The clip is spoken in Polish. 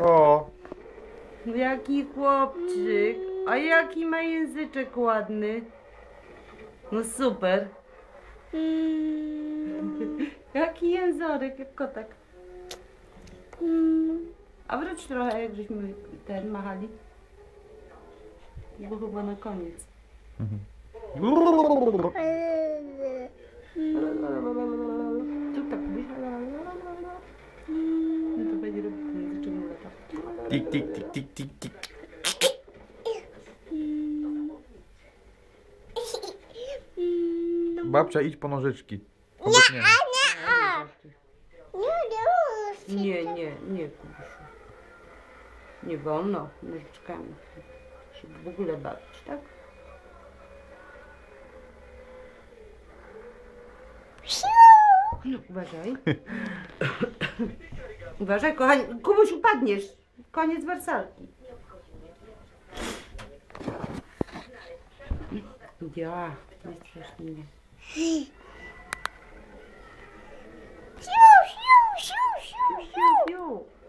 O, Jaki chłopczyk. A jaki ma języczek ładny. No super. Jaki jęzorek, jak kotek. A wróć trochę, jak żeśmy ten machali. Bo chyba na koniec. Tu tik, tik, tik, tik, tik, tik. Babcia, idź po nożyczki. Obok nie. Nie, nie, nie, Kubusiu. Nie wolno nożyczkami się w ogóle bawić, tak? No, uważaj. uważaj, kochani. Kubuś, upadniesz. Koniec wersalki. Ja, nie strasz. Siu, siu, siu, siu, siu.